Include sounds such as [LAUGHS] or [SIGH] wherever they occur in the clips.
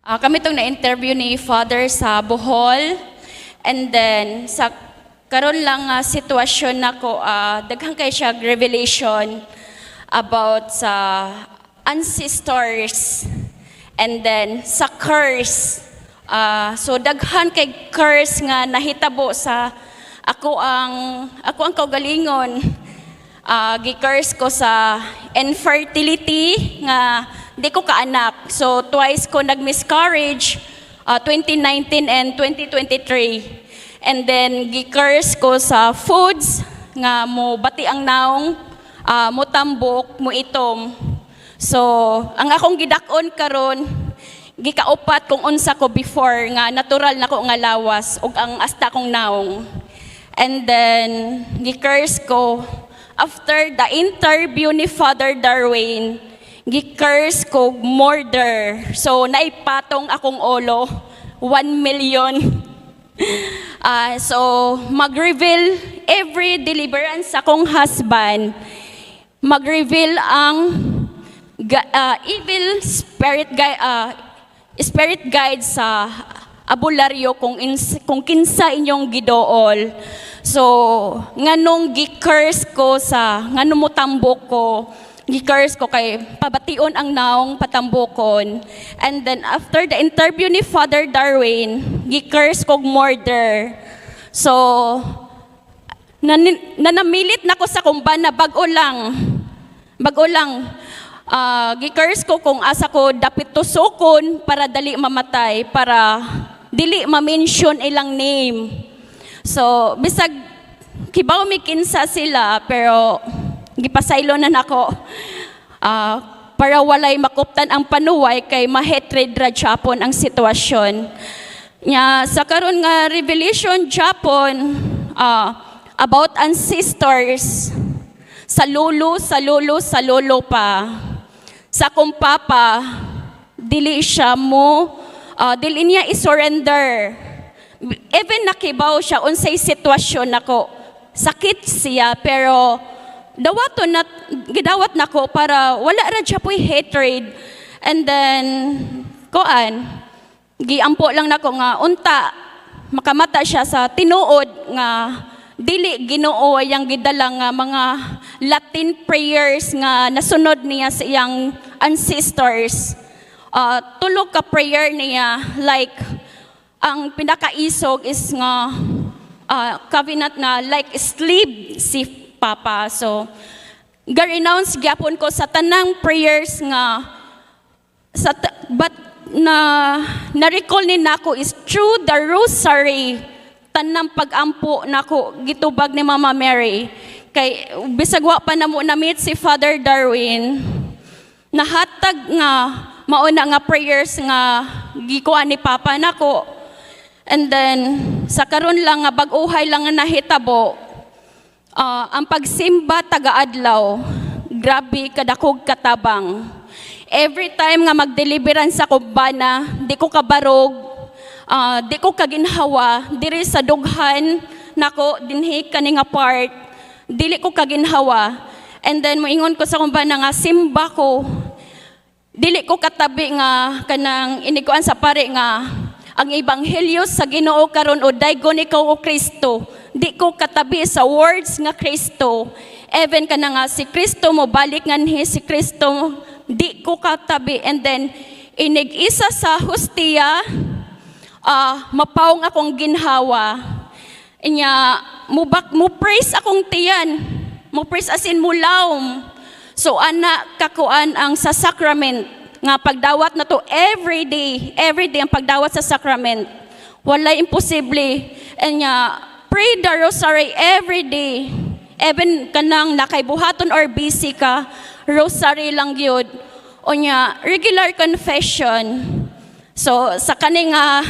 Ah, kami itong na-interview ni Father sa Bohol. And then, sa karon lang nga sitwasyon nako ah, daghang kay siya revelation about sa ancestors and then sa curse. Ah, so daghan kay curse nga nahitabo sa ako ang ako ang kaugalingon. Ah, gi-curse ko sa infertility nga di ko kaanak. So twice ko nag-miscarriage, ah, 2019 and 2023. And then gi-curse ko sa foods nga mo bati ang naong, ah, mo tambok, mo itom. So ang akong gidakon karon gikaupat kung unsa ko before nga natural na ko nga lawas ug ang asta kong naong. And then gi-curse ko after the interview ni Father Darwin, gi-curse ko murder. So naipatong akong ulo 1 million. [LAUGHS] Ah, so mag-reveal every deliverance akong husband. Mag-reveal ang ah, evil spirit guide spirit guide sa abularyo kung ins- kung kinsa inyong gidool. So nganong gi-curse ko sa nganong mo tambok ko gi-curse ko kay pabation ang naong patambokon. And then after the interview ni Father Darwin, gi-curse ko murder. So nanin- nanamilit na ko sa kumban na bago lang. Bago lang. Ah, gi-curse ko kung asa ko dapit tusukon para dali mamatay, para dili ma-mention ilang name. So, bisag kibaw mi kinsa sila, pero gipasaylo na nako. Ah, para walay makuptan ang panuway kay mahetred ra Japon ang sitwasyon. Nya sa karon nga revelation Japon ah, about ancestors sa lolo, sa lolo, sa lolo pa. Sa kong papa, dili siya mo, ah, dili niya isurrender. Even nakibaw siya, unsay sitwasyon nako. Sakit siya, pero dawato na, gidawat nako para wala ra siya po'y hatred. And then, koan, giampo lang nako nga, unta, makamata siya sa tinuod nga dili Ginoo yang gidala nga mga Latin prayers nga nasunod niya sa iyang ancestors. Ah, tulog ka prayer niya like ang pinakaisog is nga ah, covenant na like sleep si Papa. So ga-renounce gyapon ko sa tanang prayers nga sa but na na-recall ni nako is through the rosary tanang pag-ampo nako gitubag ni Mama Mary. Kay bisag wa pa namo na-meet si Father Darwin nahatag nga mauna nga prayers nga gikuha ni Papa nako. And then sa karon lang nga bag-uhay lang nga nahitabo ah, ang pagsimba taga-adlaw grabe kadakog katabang. Every time nga magdeliverance sa kumbana di ko kabarog ah, di ko kaginhawa diri sa dughan nako dinhi kani nga part dili ko kaginhawa. And then moingon ko sa kumbana nga simba ko. Dili ko katabi nga kanang iniguan sa pare nga ang ebanghelyo sa Ginoo karon o daygon ikaw o Kristo di ko katabi sa words nga Kristo. Even kana nga si Kristo mo balik nga ni si Kristo di ko katabi. And then inig-isa sa hostia ah mapawong akong ginhawa. Inya mo bak mo praise akong tiyan. Mo praise as in mulawm So ana kakuan ang sa sacrament. Nga pagdawat na to every day, every day ang pagdawat sa sacrament. Wala imposible. And nga, pray the rosary every day. Even kanang nakaibuhaton or busy ka, rosary lang yun. O nya, regular confession. So sa kani nga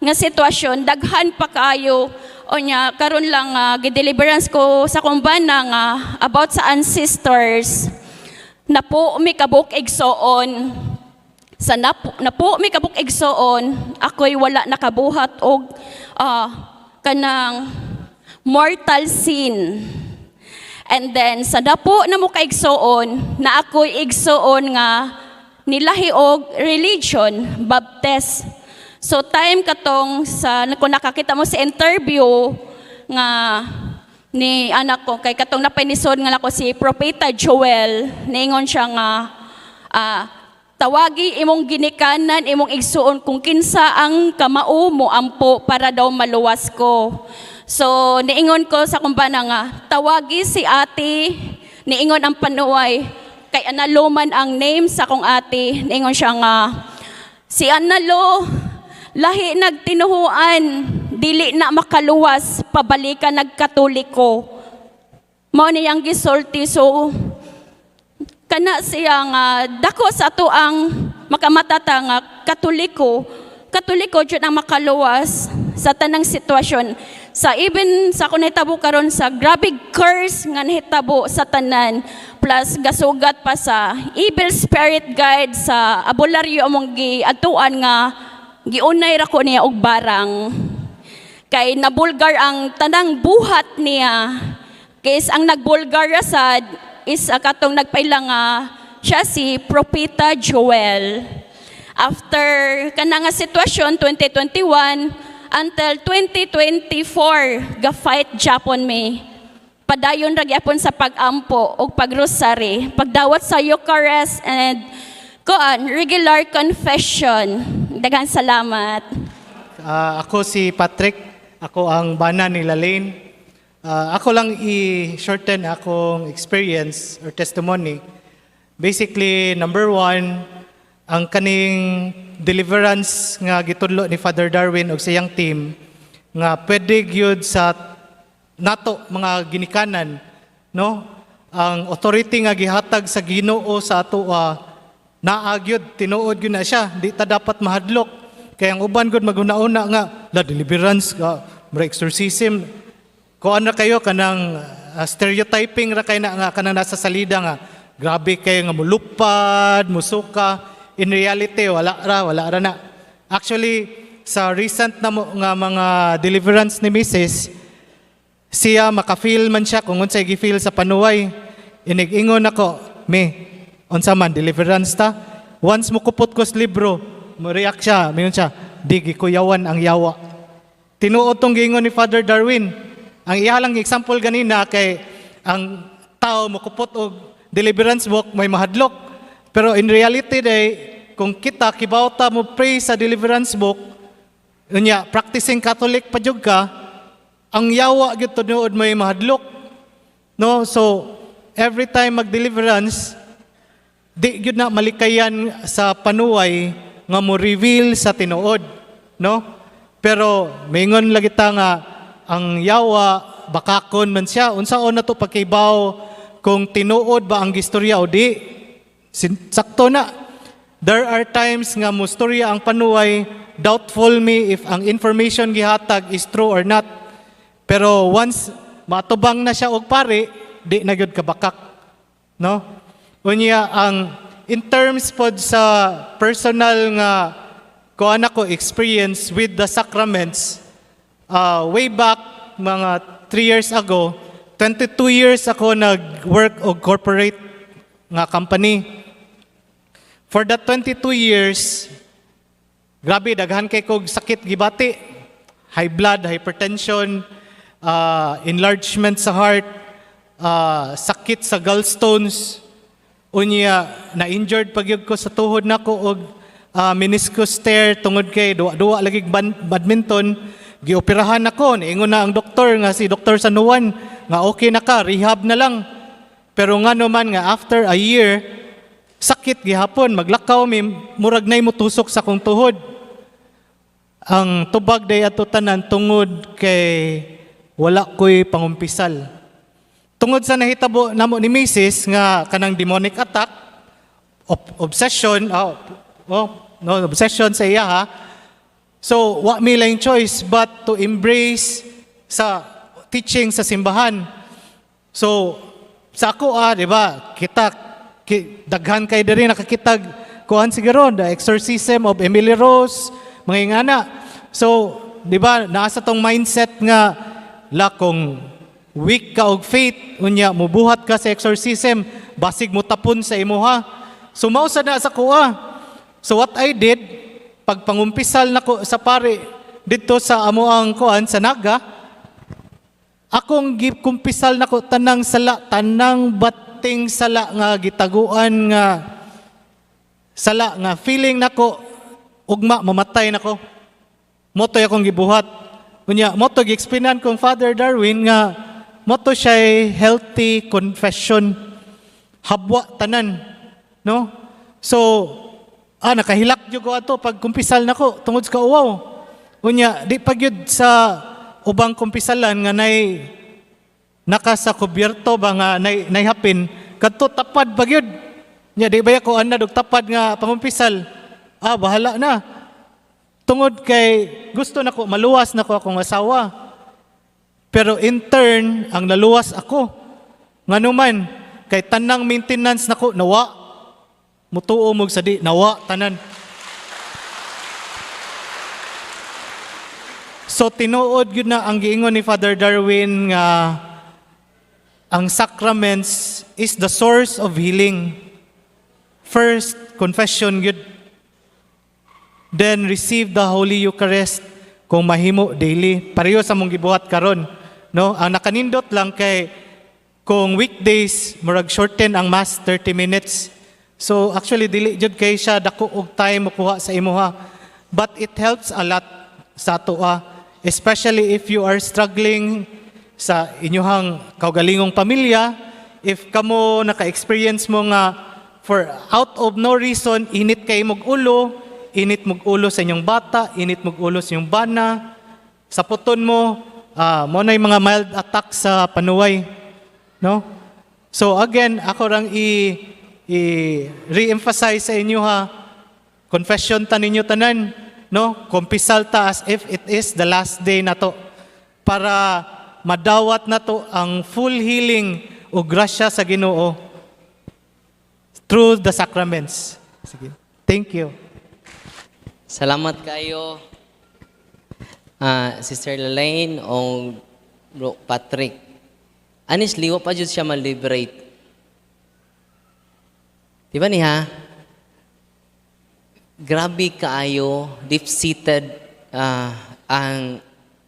sitwasyon daghan pa kayo o nya karon lang nga gideliverance ko sa kumbana nga about sa ancestors na po mi kabuk igsoon sa napo, na po mi kabuk igsoon ako'y wala nakabuhat og ah, kanang mortal sin And then sa dapo na mo kaigsoon na ako'y igsoon nga nilahi og religion, baptist. So time katong sa kung nakakita mo sa interview nga ni anak ko kay katong napanisod nga nako si Propeta Joel niingon siya nga ah, tawagi imong ginikanan imong igsuon kung kinsa ang kamao mo ampo para daw maluwas ko. So niingon ko sa kumbana nga tawagi si ate. Niingon ang panuway kay analuman ang name sa kong ate. Niingon siya nga si Analo lahi nagtinuhuan dili na makaluwas pabalikan nagkatoliko. Mao niyang gisulti so kana siya nga dako sa ato ang makamatata nga katoliko. Katoliko jud ang makaluwas sa tanang sitwasyon. Sa even sa kun nahitabo karon sa grabe curse nga nahitabo sa tanan plus gasugat pa sa evil spirit guide sa abularyo among giadtuan nga giunay ra ko niya og barang. Kay nabulgar ang tanang buhat niya. Kais ang nagbulgar rasad is uh, katong nagpaila nga siya si Propeta Joel. After kana nga sitwasyon 2021 until 2024 ga-fight Japon me. Padayon ra gyapon sa pag-ampo o pagrosary, pagdawat sa Eucharist and koan regular confession. Daghang salamat. Ah, ako si Patrick. Ako ang bana ni Lalaine. Ah, ako lang i-shorten akong experience or testimony. Basically, number one, ang kaning deliverance nga gitudlo ni Father Darwin og siyang team nga pwede gyud sa nato mga ginikanan no? Ang authority nga gihatag sa Ginoo sa ato uh, naagyod tinuod gyud na siya. Di ta dapat mahadlok. Kay ang uban gud maguna-una nga la deliverance ka mura exorcism kuan ra kayo kanang uh, stereotyping ra kay na nga kanang nasa salida nga grabe kayo nga mulupad musuka. In reality wala ra wala ra na. Actually sa recent na mo, nga mga deliverance ni Mrs siya makafeel man siya kung unsay gifeel sa panuway. Inig-ingon ako me unsa man deliverance ta? Once mo kupot ko sa libro mo react siya mingon siya di gikuyawan ang yawa. Tinuod tong giingon ni Father Darwin ang iya lang example ganina kay ang tao mo kupot og deliverance book may mahadlok pero in reality day kung kita kibawta mo pray sa deliverance book unya practicing Catholic pa jud ka ang yawa gyud tinuod may mahadlok. No, so every time mag-deliverance, di gyud na malikayan sa panuway nga mo reveal sa tinuod, no? Pero mingon lagi ta nga ang yawa bakakon man siya unsaon na to pagkibaw kung tinuod ba ang gistorya o di. Sakto na. There are times nga mo storya ang panuway, doubtful me if ang information gihatag is true or not. Pero once matubang na siya og pare, di na gyud kabakak. No? Unya ang in terms pod sa personal nga kuan ako experience with the sacraments uh, way back mga 3 years ago 22 years ako nag-work og corporate nga company. For that 22 years grabe daghan kay kog sakit gibati. High blood hypertension uh, enlargement sa heart, uh, sakit sa gallstones, unya na-injured pagyud ko sa tuhod nako og uh, meniscus tear tungod kay duwa-duwa lagi ban- badminton gioperahan ako niingon na ang doktor nga si Dr. Sanuan nga okay na ka rehab na lang pero nga man nga after a year sakit gihapon maglakaw mi murag nay mutusok sa kong tuhod ang tubag day ato tanan tungod kay wala ko'y pangumpisal. Tungod sa nahitabo namo ni Mrs. nga kanang demonic attack, ob- obsession, oh, oh, no, obsession sa iya ha. So, wa mi lang choice but to embrace sa teaching sa simbahan. So, sa ako ah, di ba, kita, ki, daghan kay diri nakakitag kuhan siguro, the exorcism of Emily Rose, mga ingana. So, di ba, nasa tong mindset nga, la kung weak ka og faith, unya, mubuhat ka sa exorcism, basig mo tapon sa imuha. Sumausa na sa kuha. So what I did, pag pangumpisal na ko sa pare dito sa amo ang kuan sa Naga, akong gikumpisal na ko tanang sala, tanang bating sala nga gitaguan nga sala nga feeling nako ugma mamatay nako. Moto akong gibuhat. Unya, moto gi-explainan kong Father Darwin nga moto siya healthy confession. Habwa tanan, no? So, ah nakahilak jud ko ato pag kumpisal nako tungod sa kauwaw. Unya, di pagyud sa ubang kumpisalan nga nay naka sa kubyerto ba nga nay, nayhapin kadto tapad pagyud. Nya di ba ko ana dog tapad nga pangumpisal. Ah, bahala na. Tungod kay gusto nako maluwas nako akong asawa. Pero in turn, ang naluwas ako. Nganuman, kay tanang maintenance nako nawa. Mutuo mo sa di, nawa, tanan. So tinuod yun na ang giingon ni Father Darwin nga ang sacraments is the source of healing. First, confession yun. Then receive the Holy Eucharist kung mahimo daily. Pareho sa mong gibuhat karon, no? Ang nakanindot lang kay kung weekdays murag shorten ang mass 30 minutes. So actually dili jud kay siya dako og time mokuha sa imuha. But it helps a lot sa atoa, especially if you are struggling sa inyuhang kaugalingong pamilya, if kamo naka-experience mo nga for out of no reason init kay mog ulo, init mog ulo sa inyong bata, init mog ulo sa inyong bana, sa puton mo, ah mo na mga mild attack sa panuway. No? So again, ako rang i, i re-emphasize sa inyo ha, confession ta ninyo tanan, no? Kumpisal ta as if it is the last day na to para madawat na to ang full healing o grasya sa Ginoo through the sacraments. Sige. Thank you. Salamat kayo, ah, Sister Lelaine o Bro Patrick. Honestly, wa pa jud siya ma-liberate. Di ba niya? Grabe kaayo, deep-seated ah, ang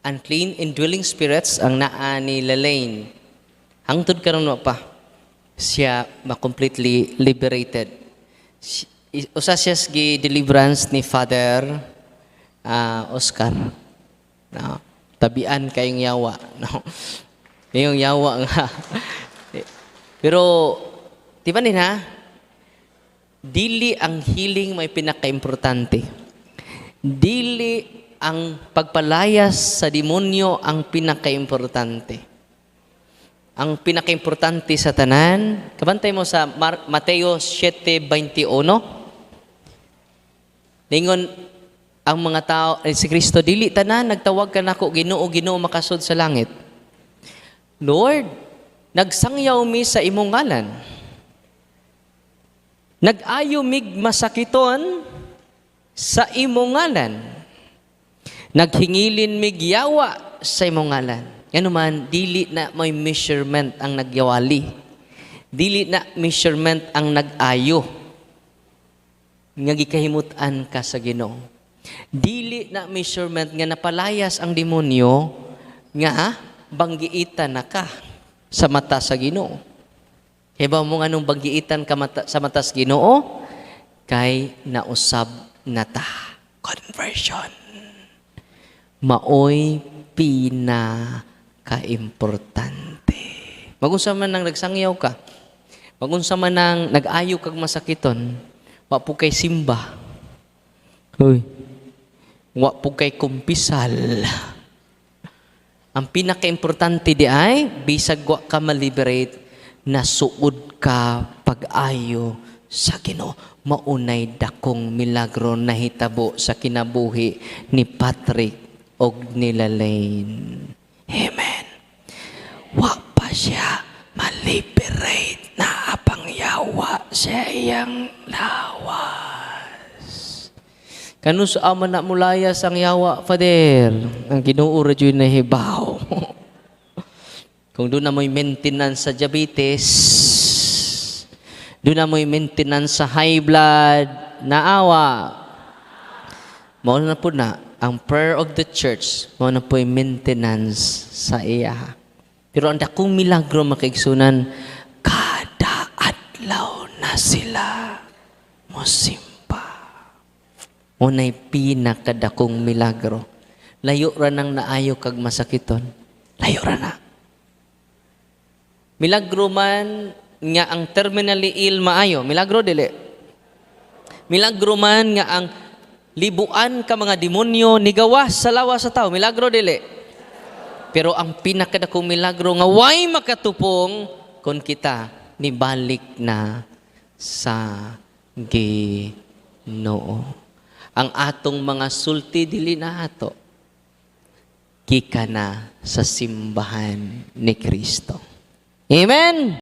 unclean indwelling spirits ang naa ni Lelaine. Hangtod karon pa siya ma-completely liberated. Usa siya sa deliverance ni Father ah, Oscar. No. Tabian kayong yawa. No. [LAUGHS] Kayong yawa nga. [LAUGHS] Pero, di ba nina? Dili ang healing may pinaka-importante. Dili ang pagpalayas sa demonyo ang pinaka-importante. Ang pinaka-importante sa tanan, kabantay mo sa Mar- Mateo 7.21, Lingon, ang mga tao, si Kristo, dili tanan, nagtawag ka nako ginoo, ginoo makasod sa langit. Lord, nagsangyaw mi sa imong ngalan. Nag-ayo mig masakiton sa imong ngalan. Naghingilin mig yawa sa imong ngalan. Yan man, dili na may measurement ang nagyawali. Dili na measurement ang nag-ayo nga gikahimutan ka sa Ginoo. Dili na measurement nga napalayas ang demonyo nga banggiitan na ka sa mata sa Ginoo. Iba mo nga nung banggiitan ka mata, sa mata sa Ginoo kay nausab na ta. Conversion. Maoy pinaka-importante. Magunsa man nang nagsangyaw ka, magunsa man nang nag-ayo kag masakiton, wa po kay simba. Hoy. Wa po kay kumpisal. Ang pinaka-importante di ay, bisag wa ka ma-liberate, nasuod ka pag-ayo sa Ginoo. Maunay dakong milagro na hitabo sa kinabuhi ni Patrick og ni Lalaine. Amen. Wa pa siya ma-liberate na apang yawa sa iyang lawas. Kanu sa ama na mulaya sang yawa, Father, ang ginuura dyan na hibaw. [LAUGHS] Kung doon na may maintenance sa diabetes, Doon na mo'y maintenance sa high blood, naawa. Mao na po na, ang prayer of the church, mao na po'y maintenance sa iya. Pero ang dakong milagro makaigsunan, kada adlaw na sila mosimpa. Mo na'y pinakadakong milagro. Layo ra nang naayo kag masakiton. Layo ra na. Milagro man nga ang terminally ill maayo. Milagro dili. Milagro man nga ang libuan ka mga demonyo nigawas sa lawas sa tao. Milagro dili. Pero ang pinakadakong milagro nga way makatupong kung kita nibalik na sa Ginoo. Ang atong mga sulti dili na ato kika na sa simbahan ni Kristo. Amen.